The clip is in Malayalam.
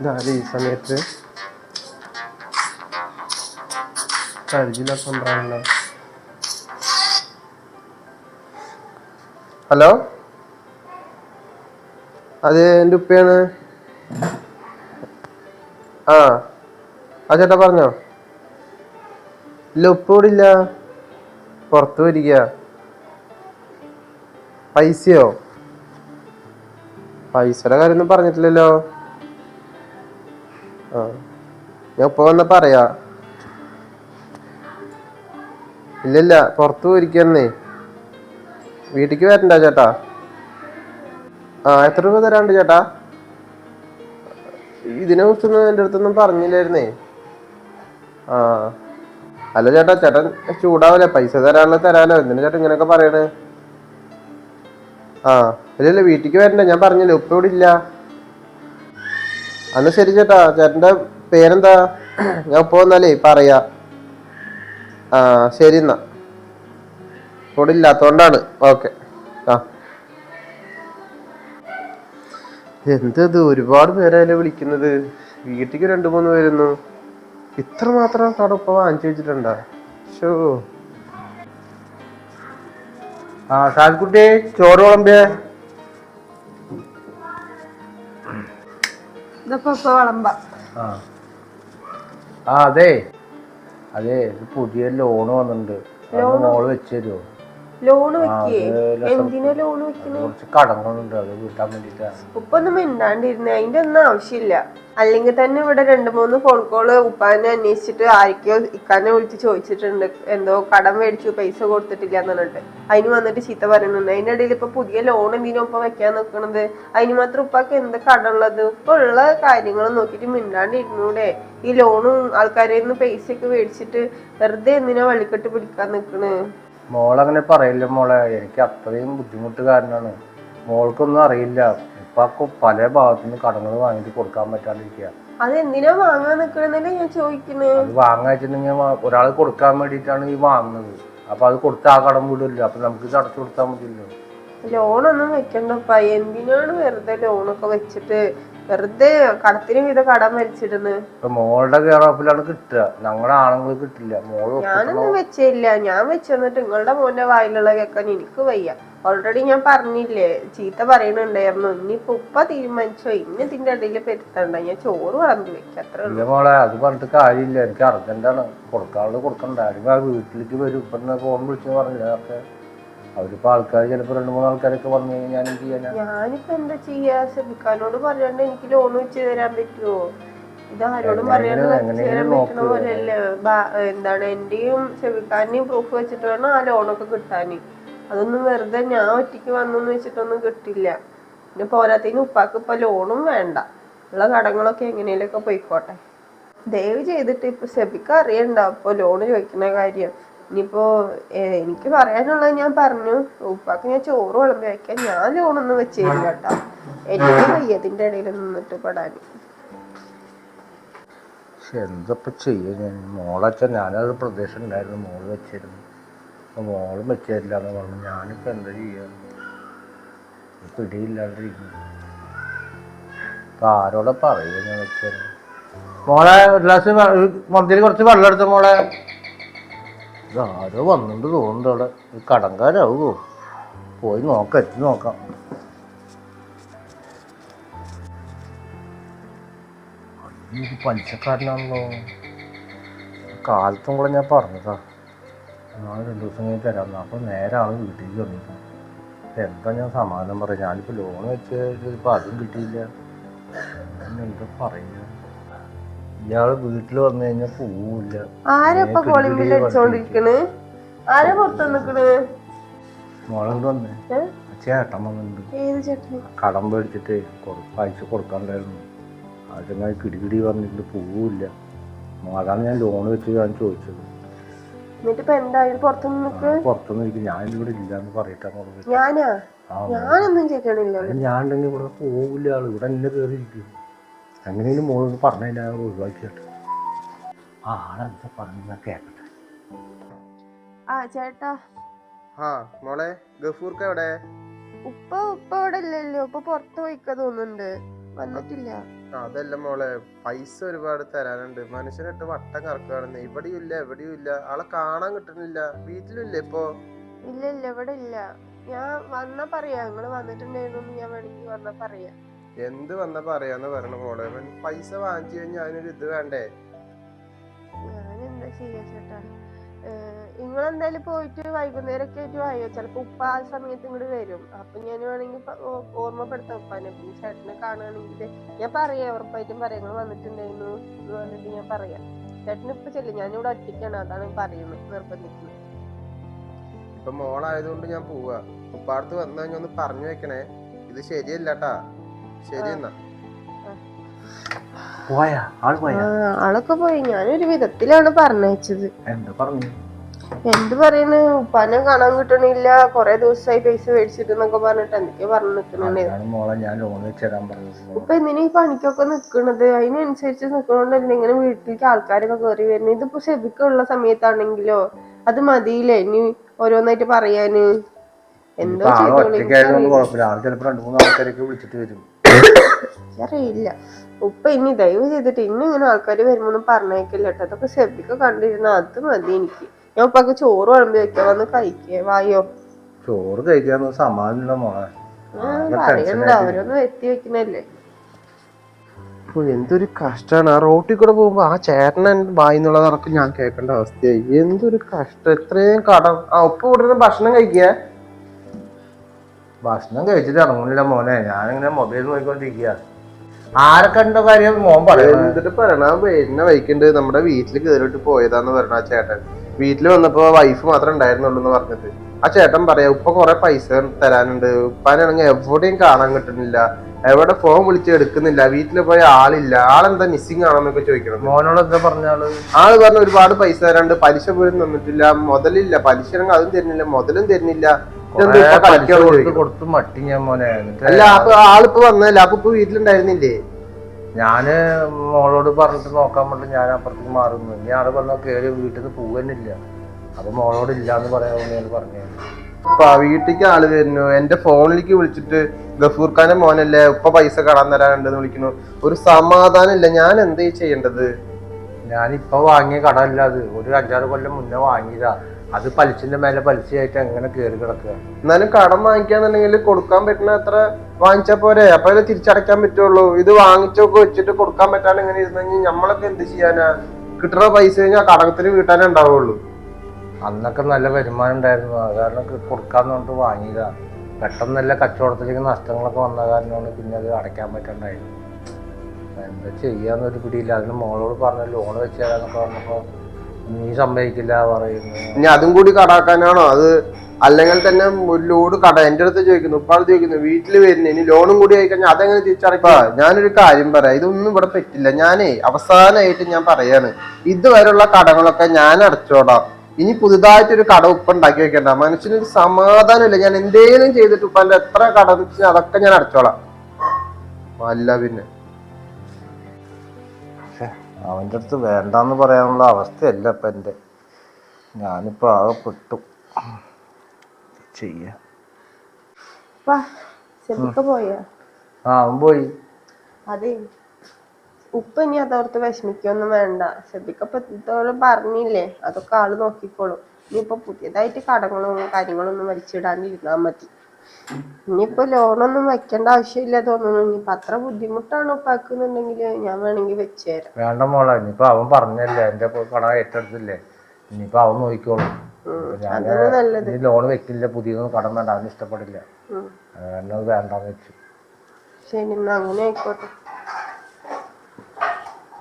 ഇതാര് ഈ സമയത്ത് നമ്പറാണല്ലോ ഹലോ? അത് എന്റെ ഉപ്പയാണ്. ആ ആ ചേട്ടാ പറഞ്ഞോ? ഇല്ല ഉപ്പ് ഇവിടെ ഇല്ല. പുറത്തു വരിക പൈസയോ? പൈസയുടെ കാര്യമൊന്നും പറഞ്ഞിട്ടില്ലല്ലോ. ആ ഞാൻ ഇപ്പൊ വന്ന പറയാ. ഇല്ലില്ല പുറത്തു പോയിരിക്കുന്നേ വീട്ടിക്ക് വരണ്ട ചേട്ടാ? ആ എത്ര രൂപ തരാണ്ട് ചേട്ടാ? ഇതിനെ കുറിച്ചൊന്നും എന്റെ അടുത്തൊന്നും പറഞ്ഞില്ലായിരുന്നേ. ആ. അല്ല ചേട്ടാ ചേട്ടൻ ചൂടാവില്ല പൈസ തരാനുള്ള തരാലോ? എന്തിനാ ചേട്ടൻ ഇങ്ങനെയൊക്കെ പറയണേ? ആ ഇല്ലല്ല വീട്ടിക്ക് വരണ്ട ഞാൻ പറഞ്ഞല്ലോ ഉപ്പ ഇവിടെ ഇല്ല. അന്ന് ശരി ചേട്ടാ ചേട്ടന്റെ പേരെന്താ? ഞാൻ ഉപ്പ വന്നാലേ പറയാ. ആ ശരി എന്നാ. ഇവിടെ ഇല്ലാത്തോണ്ടാണ്. ഓക്കെ. ആ. എന്തത് ഒരുപാട് പേരല്ലേ വിളിക്കുന്നത്. വീട്ടിക്ക് രണ്ടു മൂന്ന് പേരുന്നു. ഇത്ര മാത്രം കട ഉപ്പ വാങ്ങിച്ചു വെച്ചിട്ടുണ്ടാ? ഷോ ആ സാൽക്കുട്ടി ചോറ് വിളമ്പിയേ ആ. ആ അതെ. അതെ പുതിയ ലോണ് വന്നിട്ടുണ്ട്. അത് മോൾ വെച്ചു തരുമോ ആ, വെക്കേ എന്തിനാ ലോൺ കുറച്ച് കടങ്ങളുണ്ട് അത് വീട്ടാൻ വേണ്ടിട്ടാണ് ഉപ്പൊന്നും മിണ്ടാണ്ടിരുന്നേ. അതിന്റെ ഒന്നും ആവശ്യമില്ല. അല്ലെങ്കിൽ തന്നെ ഇവിടെ രണ്ട് മൂന്ന് ഫോൺ കോൾ ഉപ്പാനെ അന്വേഷിച്ചിട്ട് ആരൊക്കെയോ ഇക്കാനെ വിളിച്ച് ചോദിച്ചിട്ടുണ്ട്. എന്തോ കടം മേടിച്ചു പൈസ കൊടുത്തിട്ടില്ല എന്ന് പറഞ്ഞിട്ട് അതിന് വന്നിട്ട് ചീത്ത പറയുന്നുണ്ട്. അതിന്റെ ഇടയിൽ ഇപ്പൊ പുതിയ ലോൺ എന്തിനും ഇപ്പൊ വെക്കാൻ നിൽക്കണത് അതിന് മാത്രം ഉപ്പാക്ക് എന്ത് കടമുള്ളത്? ഇപ്പൊ ഉള്ള കാര്യങ്ങൾ നോക്കിയിട്ട് മിണ്ടാണ്ടിരുന്നൂടെ. ഈ ലോണും ആൾക്കാരിൽ നിന്ന് പൈസ ഒക്കെ മേടിച്ചിട്ട് വെറുതെ എന്തിനാ വള്ളിക്കെട്ട് പിടിക്കാൻ നിക്കണ്? മോളങ്ങനെ പറയില്ല മോളെ എനിക്ക് അത്രയും ബുദ്ധിമുട്ട് കാരണമാണ്. മോൾക്കൊന്നും അറിയില്ല. ഇപ്പൊക്കെ പല ഭാഗത്തുനിന്ന് കടങ്ങൾ വാങ്ങിട്ട് കൊടുക്കാൻ പറ്റാണ്ടിരിക്കുക അത് എന്തിനാ വാങ്ങാൻ നിക്കണെന്നല്ലേ ഞാൻ അത് ഒരാൾ കൊടുക്കാൻ വേണ്ടിട്ടാണ് ഈ വാങ്ങുന്നത്. അപ്പൊ അത് കൊടുത്ത ആ കടം വീടില്ല. അപ്പൊ നമുക്ക് ഇത് അടച്ചു കൊടുത്താൽ മതിയല്ലോ. ലോണൊന്നും വെക്കണ്ടപ്പ എന്തിനാണ് വെറുതെ ലോണൊക്കെ വെച്ചിട്ട് വെറുതെ കടത്തിന് വിധ കടം വലിച്ചിടുന്നത് ഇപ്പൊ മോളുടെ കെയറോപ്പിലാണ് കിട്ടുക. ഞങ്ങളുടെ ആണുങ്ങൾ കിട്ടില്ല. മോൾ ഞാനൊന്നും വെച്ചില്ല ഞാൻ വെച്ചെന്നിട്ട് നിങ്ങളുടെ മോന്റെ വായിലുള്ള കേൾക്കാൻ എനിക്ക് വയ്യ. ഓൾറെഡി ഞാൻ പറഞ്ഞില്ലേ ചീത്ത പറയണുണ്ടായിരുന്നു. ഇനിയിപ്പൊ ഉപ്പ തീരുമാനിച്ചോ? ഇനി ഇതിന്റെ ഇടയിൽ പെരുത്തണ്ട. ഞാൻ ചോറ് വളർന്നു വെക്കാം. അത്ര ഇല്ല മോളെ അത് പറഞ്ഞിട്ട് കാര്യമില്ല. എനിക്ക് അർജന്റാണ്. കൊടുക്കാനുള്ളത് കൊടുക്കണ്ട. ആരും ആ വീട്ടിലേക്ക് വരും. ഇപ്പൊ ഇന്ന് ഫോൺ വിളിച്ചു പറഞ്ഞില്ല. അതൊക്കെ അവരിപ്പോ ആൾക്കാർ ചിലപ്പോ രണ്ട് മൂന്ന് ആൾക്കാരൊക്കെ പറഞ്ഞു കഴിഞ്ഞാൽ ഞാൻ ചെയ്യാനാ ഞാനിപ്പോ എന്താ ചെയ്യാ? ശ്രമിക്കാനോട് പറയാണ്ട് എനിക്ക് ലോൺ വെച്ച് തരാൻ പറ്റുമോ ഇത് ആരോടും പറയാണ്ട് വെച്ച് തരാൻ പറ്റണ പോലെയല്ലേ. എന്താണ് എന്റെയും ചെവിക്കാരനെയും പ്രൂഫ് വെച്ചിട്ട് വേണം ആ ലോണൊക്കെ കിട്ടാന്. അതൊന്നും വെറുതെ ഞാൻ ഒറ്റയ്ക്ക് വന്നെന്ന് വെച്ചിട്ടൊന്നും കിട്ടില്ല. പിന്നെ പോരാത്തതിന് ഉപ്പാക്ക് ഇപ്പൊ ലോണും വേണ്ട. ഉള്ള കടങ്ങളൊക്കെ എങ്ങനെയൊക്കെ പോയിക്കോട്ടെ. ദയവ് ചെയ്തിട്ട് ഇപ്പൊ സെബിക്ക് അറിയണ്ട. അപ്പൊ ലോണ് ചോദിക്കുന്ന കാര്യം. ഇനിയിപ്പോ എനിക്ക് പറയാനുള്ളത് ഞാൻ പറഞ്ഞു. ഉപ്പാക്ക് ഞാൻ ചോറ് വിളമ്പി വയ്ക്കാൻ ഞാൻ ലോണൊന്നും വെച്ചേരും കേട്ടോ. എനിക്ക് വയ്യതിന്റെ ഇടയിൽ നിന്നിട്ട് പെടാൻ. പക്ഷെ എന്തപ്പോ ചെയ്യാ ഞാൻ? മോളച്ച ഞാനത് പ്രദേശം ഉണ്ടായിരുന്നു മോൾ വെച്ചിരുന്നു. അപ്പൊ മോളും വെച്ചില്ല എന്ന് പറഞ്ഞു. ഞാനിപ്പോ എന്താ ചെയ്യാ? പിടിയില്ലാണ്ടിരിക്കുന്നു. ഇപ്പൊ ആരോടെ പറയുക ഞാൻ വെച്ചിരുന്നു മോളെ ഒരു ഗ്ലാസ് മന്തിയിൽ കുറച്ച് വെള്ളം എടുത്തു മോളെ? ആരോ വന്നിട്ട് തോന്നുന്നുണ്ട് അവിടെ. കടങ്കാരാവുമോ കടങ്കാരാവോ പോയി നോക്കാം എത്തി നോക്കാം. ഇത് പലിശക്കാരനാണല്ലോ. കാലത്തും കൂടെ ഞാൻ പറഞ്ഞതാ. നാളെ രണ്ടു ദിവസം കഴിഞ്ഞ് തരാം. അപ്പോൾ നേരെ ആൾ വീട്ടിലേക്ക് വന്നിരുന്നു എന്താ ഞാൻ സമാധാനം പറയാം? ഞാനിപ്പോൾ ലോൺ വെച്ച് ഇപ്പം അതും കിട്ടിയില്ല. എന്താ പറയുക ഇയാൾ വീട്ടിൽ വന്നു കഴിഞ്ഞാൽ പോവില്ല. ആരപ്പ കോളിംഗ് ബില്ല് അടിച്ചോണ്ടിരിക്കണ് ആരാ പുറത്ത് നിക്കണ്? മോളോട് വന്നേ? ഏ? ചേട്ടൻ വന്നിട്ടുണ്ട്. ഏത് ചേട്ടൻ കടം മേടിച്ചിട്ട് പൈസ കൊടുക്കാണ്ടായിരുന്നു അതിങ്ങനെ കിടികിടി പറഞ്ഞിട്ട് പോവില്ല. അതാണ് ഞാൻ ലോൺ വെച്ച് ഞാൻ ചോദിച്ചത്. എന്നിട്ട് ഇപ്പൊ എന്തായാലും പുറത്ത് നിക്ക്? ഞാൻ ഇവിടെ ഇല്ലാന്ന് പറയട്ടെ ഞാനാ? ഞാനൊന്നും ചെയ്യണില്ല ഞാൻ ഉണ്ടെങ്കിൽ ഇവിടെ പോവില്ല. ആൾ ഇവിടെ എന്നെ കയറിയിരിക്കും എങ്ങനെയും മോളൊന്ന് പറഞ്ഞു ഒഴിവാക്കി കേട്ടോ ആ ആളെന്താ പറഞ്ഞ കേട്ടെ ആ ചേട്ടാ. ആ മോളെ ഗഫൂർക്ക് എവിടെ? ഉപ്പ ഉപ്പ അവിടെ ഇല്ലല്ലോ. ഉപ്പ പുറത്ത് പോയിക്ക തോന്നുന്നുണ്ട്. വന്നിട്ടില്ല. അതല്ല മോളെ പൈസ ഒരുപാട് തരാനുണ്ട്. മനുഷ്യനിട്ട് വട്ടം കറക്കുകയാണെന്ന്. ഇവിടെയും ഇല്ല എവിടെയും ഇല്ല. ആളെ കാണാൻ കിട്ടുന്നില്ല. വീട്ടിലില്ല ഇപ്പോ? ഇപ്പൊ ഇല്ല ഇല്ല ഇവിടെ ഇല്ല. ഞാൻ വന്നാ പറയാ. നിങ്ങൾ വന്നിട്ടുണ്ടായിരുന്നു ഞാൻ വേണമെങ്കിൽ വന്നാ പറയാ. എന്ത് വന്ന പറയാന്ന് പറയണ മോളെ. പൈസ വാങ്ങിച്ചു കഴിഞ്ഞാൽ അതിനൊരു ഇത് വേണ്ടേ? ചെയ്യാ ചേട്ടാ? നിങ്ങളെന്തായാലും പോയിട്ട് വൈകുന്നേരം ഒക്കെ ആയിട്ട് വായോ? ചിലപ്പോ ഉപ്പ ആ സമയത്ത് ഇങ്ങോട്ട് വരും. അപ്പൊ ഞാൻ വേണമെങ്കിൽ ഓർമ്മപ്പെടുത്താം ഉപ്പാനെ. പിന്നെ ചേട്ടനെ കാണുകയാണെങ്കിൽ ഞാൻ പറയാം ഉറപ്പായിട്ടും പറയാം. നിങ്ങൾ വന്നിട്ടുണ്ടായിരുന്നു എന്ന് പറഞ്ഞിട്ട് ഞാൻ പറയാം. ചേട്ടന് ഇപ്പൊ ചെല്ലു. ഞാനിവിടെ ഒറ്റയ്ക്കാണ്. അതാണ് പറയുന്നത് നിർബന്ധിക്കുന്നത്. ഇപ്പൊ മോളായതുകൊണ്ട് ഞാൻ പോവാ. ഉപ്പാടത്ത് വന്നു കഴിഞ്ഞാൽ ഒന്ന് പറഞ്ഞു വെക്കണേ. ഇത് ശരിയല്ലട്ടാ ആളൊക്കെ പോയി. ഞാനൊരു വിധത്തിലാണ് പറഞ്ഞയച്ചത്. എന്താ പറഞ്ഞു? എന്ത് പറയണ്? ഉപ്പാനെ കാണാൻ കിട്ടണില്ല. കൊറേ ദിവസമായി പൈസ മേടിച്ചിട്ട് എന്നൊക്കെ പറഞ്ഞിട്ട് എന്തൊക്കെ പറഞ്ഞു നിക്കണുണ്ട് ഞാൻ മോളെ ഞാൻ ലോൺ വെച്ച് തരാൻ പറഞ്ഞത്. ഇപ്പൊ എന്തിനാ ഈ പണിക്കൊക്കെ നിക്കണത്? അതിനനുസരിച്ച് നിക്കണോണ്ടല്ലേ ഇങ്ങനെ വീട്ടിലേക്ക് ആൾക്കാരൊക്കെ കേറി വരുന്നത് ഇതിപ്പോ ഷെബിക്കുള്ള സമയത്താണെങ്കിലോ? അത് മതിയില്ലേ? ഇനി ഓരോന്നായിട്ട് പറയാന്. എന്തോ ചെയ്തോളൂ അറിയില്ല ഉപ്പ ഇനി ദയവ് ചെയ്തിട്ട് ഇനി ഇങ്ങനെ ആൾക്കാർ വരുമ്പോന്നും പറഞ്ഞേക്കില്ല കേട്ടോ. അതൊക്കെ ഷെബിക്ക് കണ്ടിരുന്ന അത് മതി എനിക്ക്. ഞാൻ ഉപ്പാക്ക് ചോറ് വിളമ്പി വെക്കാൻ വന്ന് കഴിക്കേ വായോ? ചോറ് കഴിക്കാൻ സമാധാനമില്ല മോളെ. പറയണ്ട. ടെൻഷനായിട്ട് എത്തി വെക്കണല്ലേ. ഓ, എന്തൊരു കഷ്ടാണ്. ആ റോട്ടിൽ കൂടെ പോകുമ്പോ ആ ചേട്ടൻ വായിന്നുള്ളത് അതൊക്കെ ഞാൻ കേൾക്കേണ്ട അവസ്ഥയായി. എന്തൊരു കഷ്ടം. ഇത്രയും കടം. ആ ഉപ്പ് കൂടുതൽ ഭക്ഷണം കഴിക്കുക ഭക്ഷണം കഴിച്ചിട്ട് ഇറങ്ങുന്നില്ല മോനെ. ഞാനിങ്ങനെ മൊബൈൽ നോക്കിക്കൊണ്ടിരിക്കുക കാര്യം മോൻ പറയുന്നത് എന്നിട്ട് പറയണ? എന്നെ വൈക്കുണ്ട് നമ്മുടെ വീട്ടിൽ കയറിട്ട് പോയതാന്ന് പറഞ്ഞ ആ ചേട്ടൻ. വീട്ടിൽ വന്നപ്പോ വൈഫ് മാത്രം ഉണ്ടായിരുന്നുള്ളൂ എന്ന് പറഞ്ഞിട്ട്. ആ ചേട്ടൻ പറയാ ഉപ്പ കുറെ പൈസ തരാനുണ്ട്. ഉപ്പാനാണെങ്കിൽ എവിടെയും കാണാൻ കിട്ടുന്നില്ല. എവിടെ ഫോൺ വിളിച്ച് എടുക്കുന്നില്ല. വീട്ടിൽ പോയ ആളില്ല. ആളെന്താ മിസ്സിങ് ആണെന്നൊക്കെ ചോദിക്കണം. മോനോട് എന്താ പറഞ്ഞാൽ ആൾ? പറഞ്ഞ ഒരുപാട് പൈസ തരാണ്ട് പലിശ പോലും തന്നിട്ടില്ല. മുതലില്ല. പലിശ അതും തരുന്നില്ല. മുതലും തരുന്നില്ല. കൊടുത്ത് ചോദിക്കണം. മട്ടി ഞാൻ മോനെ. അല്ല അപ്പൊ ആളിപ്പോ വന്നല്ല അപ്പൊ ഇപ്പൊ വീട്ടിലുണ്ടായിരുന്നില്ലേ? ഞാൻ മോളോട് പറഞ്ഞിട്ട് നോക്കാൻ വേണ്ടി ഞാൻ അപ്പുറത്തേക്ക് മാറുന്നു. ഇനി ആൾ പറഞ്ഞ കേറി വീട്ടിൽ നിന്ന് പോവുന്നില്ല അപ്പൊ മോളോട് ഇല്ലാന്ന് പറയാൻ ഞാൻ പറഞ്ഞു ഉപ്പ വീട്ടിലേക്ക് ആൾ വരുന്നു. എന്റെ ഫോണിലേക്ക് വിളിച്ചിട്ട് ഗഫൂർ ഖാന്റെ മോനല്ലേ ഉപ്പ പൈസ കടാൻ തരാനുണ്ടെന്ന് വിളിക്കുന്നു. ഒരു സമാധാനം ഇല്ല ഞാൻ എന്തേ ചെയ്യേണ്ടത്? ഞാനിപ്പോ വാങ്ങിയ കടമല്ല അത്. ഒരു അഞ്ചാറ് കൊല്ലം മുന്നേ വാങ്ങിയതാ. അത് പലിശന്റെ മേലെ പലിശയായിട്ട് അങ്ങനെ കേറി കിടക്കുക. എന്നാലും കടം വാങ്ങിക്കാന്നുണ്ടെങ്കിൽ കൊടുക്കാൻ പറ്റുന്ന അത്ര വാങ്ങിച്ചാൽ പോരെ? അപ്പൊ അത് തിരിച്ചടയ്ക്കാൻ പറ്റുള്ളൂ. ഇത് വാങ്ങിച്ചൊക്കെ വെച്ചിട്ട് കൊടുക്കാൻ പറ്റാണ്ട് ഇങ്ങനെ ഇരുന്നെങ്കിൽ നമ്മളൊക്കെ എന്ത് ചെയ്യാനാ? കിട്ടുന്ന പൈസ കഴിഞ്ഞാൽ കടത്തിന് വീട്ടാനേ ഉണ്ടാവുള്ളൂ. അന്നൊക്കെ നല്ല വരുമാനം ഉണ്ടായിരുന്നു. അത് കാരണം കൊടുക്കാന്ന് പറഞ്ഞിട്ട് വാങ്ങിയതാ പെട്ടെന്നല്ല കച്ചവടത്തിലേക്ക് നഷ്ടങ്ങളൊക്കെ വന്ന കാരണമാണ് പിന്നെ അത് അടയ്ക്കാൻ പറ്റണ്ടായിരുന്നു എന്താ ചെയ്യാന്നൊരു പിടിയില്ല. അതിന് മോളോട് പറഞ്ഞ ലോൺ വെച്ച് തരാന്നൊക്കെ പറഞ്ഞപ്പോ നീ സമ്മതിക്കില്ല പറയുന്നു. ഇനി അതും കൂടി കടാക്കാനാണോ? അത് അല്ലെങ്കിൽ തന്നെ ഒരു ലോഡ് കട എന്റെ അടുത്ത് ചോദിക്കുന്നു ഉപ്പാട് ചോദിക്കുന്നു വീട്ടിൽ വരുന്നു ഇനി ലോണും കൂടി ആയി കഴിഞ്ഞാൽ അതെങ്ങനെ തിരിച്ചടക്കുക ഞാനൊരു കാര്യം പറയാം. ഇതൊന്നും ഇവിടെ പറ്റില്ല. ഞാനേ അവസാനമായിട്ട് ഞാൻ പറയാണ് ഇതുവരെയുള്ള കടകളൊക്കെ ഞാൻ അടച്ചോടാം. ഇനി പുതുതായിട്ടൊരു കട ഉപ്പ ഉണ്ടാക്കി വെക്കണ്ട. മനുഷ്യനൊരു സമാധാനമില്ല. ഞാൻ എന്തേലും ചെയ്തിട്ട് ഉപ്പാന്റെ എത്ര കട വെച്ചാൽ അതൊക്കെ ഞാൻ അടച്ചോളാം. അല്ല പിന്നെ. അവന്റെ അടുത്ത് വേണ്ടാന്ന് പറയാനുള്ള അവസ്ഥയല്ല ഇപ്പം എന്റെ ഞാനിപ്പോൾ ആകെ പെട്ടു. ചെയ്യാ. പോയാ? ആ അവൻ പോയി. അതെ. ഉപ്പ ഇനി അതോർത്ത് വിഷമിക്കൊന്നും വേണ്ട. ഇത്തോളം പറഞ്ഞില്ലേ? അതൊക്കെ ആൾ നോക്കിക്കോളും. ഇനിയിപ്പോ പുതിയതായിട്ട് കടങ്ങളും കാര്യങ്ങളൊന്നും വലിച്ചിടാണ്ടിരുന്നാ മതി. ഇനിയിപ്പോ ലോണൊന്നും വെക്കേണ്ട ആവശ്യമില്ല തോന്നുന്നു. ഇനിയിപ്പൊ അത്ര ബുദ്ധിമുട്ടാണ് ഉപ്പാക്കുന്നുണ്ടെങ്കിൽ ഞാൻ വേണമെങ്കിൽ വെച്ചു തരാം. വേണ്ട മോളെ ഇനിയിപ്പോൾ അവൻ പറഞ്ഞല്ലേ എന്റെ കട ഏറ്റെടുത്തില്ലേ? ഇനിയിപ്പോൾ അവൻ നോക്കിക്കോളും. ഞാൻ ഇനി ലോൺ വെക്കില്ല പുതിയതൊന്നും കടം വേണ്ട അവന് ഇഷ്ടപ്പെടില്ല. വേണ്ടാന്ന് വെച്ചു. ശരി എന്നാ അങ്ങനെ ആയിക്കോട്ടെ.